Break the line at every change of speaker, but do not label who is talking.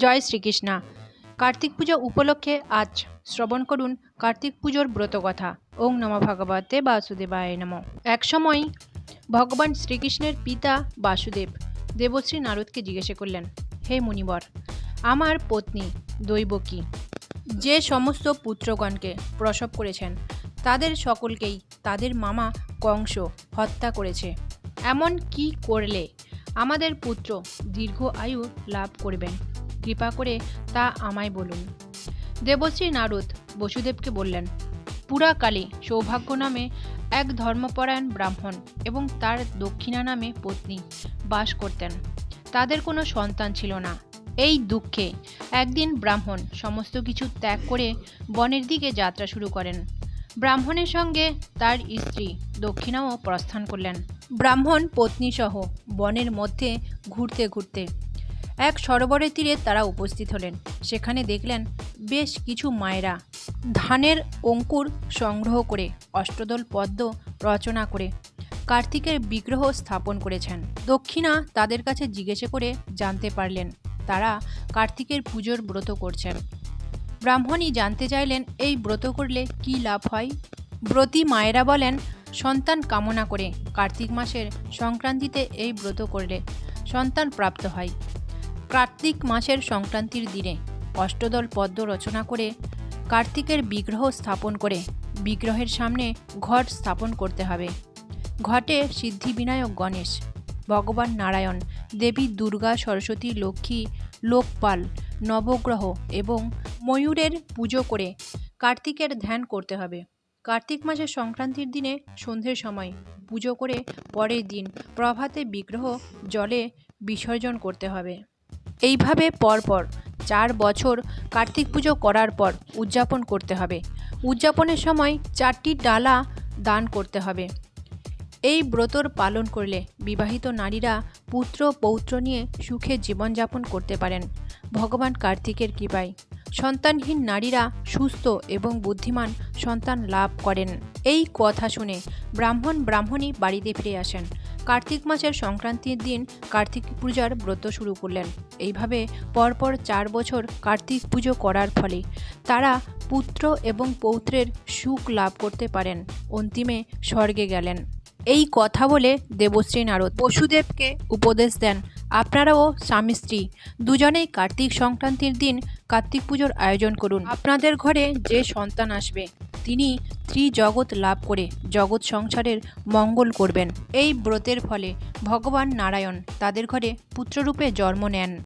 জয় শ্রীকৃষ্ণা। কার্তিক পুজো উপলক্ষে আজ শ্রবণ করুন কার্তিক পুজোর ব্রতকথা ওং নম ভগবতে বাসুদেবায় নম। একসময় ভগবান শ্রীকৃষ্ণের পিতা বাসুদেব দেবশ্রী নারদকে জিজ্ঞাসা করলেন, হে মুনিবর, আমার পত্নী দৈবকী যে সমস্ত পুত্রগণকে প্রসব করেছেন, তাদের সকলকেই তাদের মামা কংস হত্যা করেছে। এমন কি করলে আমাদের পুত্র দীর্ঘ আয়ু লাভ করবেন? কৃপা করে তা আমায় বলুন। দেবশ্রী নারদ বসুদেবকে বললেন পুরাকালে সৌভাগ্য নামে এক ধর্মপরায়ণ ব্রাহ্মণ এবং তার দক্ষিণা নামে পত্নী বাস করতেন। তাদের কোনো সন্তান ছিল না। এই দুঃখে একদিন ব্রাহ্মণ সমস্ত কিছু ত্যাগ করে বনের দিকে যাত্রা শুরু করেন। ব্রাহ্মণের সঙ্গে তার স্ত্রী দক্ষিণাও প্রস্থান করলেন। ব্রাহ্মণ, পত্নীসহ বনের মধ্যে ঘুরতে ঘুরতে এক সরোবরের তীরে তারা উপস্থিত হলেন। সেখানে দেখলেন বেশ কিছু মায়েরা ধানের অঙ্কুর সংগ্রহ করে, অষ্টদল পদ্ম রচনা করে, কার্তিকের বিগ্রহ স্থাপন করেছেন। দক্ষিণা তাদের কাছে জিজ্ঞেসে করে জানতে পারলেন, তারা কার্তিকের পুজোর ব্রত করছেন। ব্রাহ্মণী জানতে চাইলেন, এই ব্রত করলে কি লাভ হয়? ব্রতী মায়েরা বলেন, সন্তান কামনা করে কার্তিক মাসের সংক্রান্তিতে এই ব্রত করলে সন্তান প্রাপ্ত হয়। কার্তিক মাসের সংক্রান্তির দিনে অষ্টদল পদ্ম রচনা করে কার্তিকের বিগ্রহ স্থাপন করে বিগ্রহের সামনে ঘট স্থাপন করতে হবে। ঘটে সিদ্ধিবিনায়ক গণেশ, ভগবান নারায়ণ, দেবী দুর্গা, সরস্বতী, লক্ষ্মী, লোকপাল, নবগ্রহ এবং ময়ূরের পুজো করে কার্তিকের ধ্যান করতে হবে। কার্তিক মাসের সংক্রান্তির দিনে সন্ধ্যের সময় পুজো করে পরের দিন প্রভাতে বিগ্রহ জলে বিসর্জন করতে হবে। এইভাবে পরপর চার বছর কার্তিক পুজো করার পর উদযাপন করতে হবে। উদযাপনের সময় চারটি ডালা দান করতে হবে। এই ব্রতর পালন করলে বিবাহিত নারীরা পুত্র, পৌত্র নিয়ে সুখে জীবনযাপন করতে পারেন। ভগবান কার্তিকের কৃপায় সন্তানহীন নারীরা সুস্থ এবং বুদ্ধিমান সন্তান লাভ করেন। এই কথা শুনে ব্রাহ্মণ, ব্রাহ্মণী বাড়িতে ফিরে আসেন। কার্তিক মাসের সংক্রান্তির দিন কার্তিক পূজার ব্রত শুরু করলেন। এইভাবে পরপর চার বছর কার্তিক পুজো করার ফলে তারা পুত্র এবং পৌত্রের সুখ লাভ করতে পারেন। অন্তিমে স্বর্গে গেলেন। এই কথা বলে দেবশ্রী নারদ বসুদেবকে উপদেশ দেন, আপনারাও স্বামী, স্ত্রী, দুজনেই কার্তিক সংক্রান্তির দিন কার্তিক পুজোর আয়োজন করুন। আপনাদের ঘরে যে সন্তান আসবে তিনি ত্রিজগৎ লাভ করে জগৎ সংসারের মঙ্গল করবেন। এই ব্রতের ফলে ভগবান নারায়ণ তাদের ঘরে পুত্ররূপে জন্ম নেন।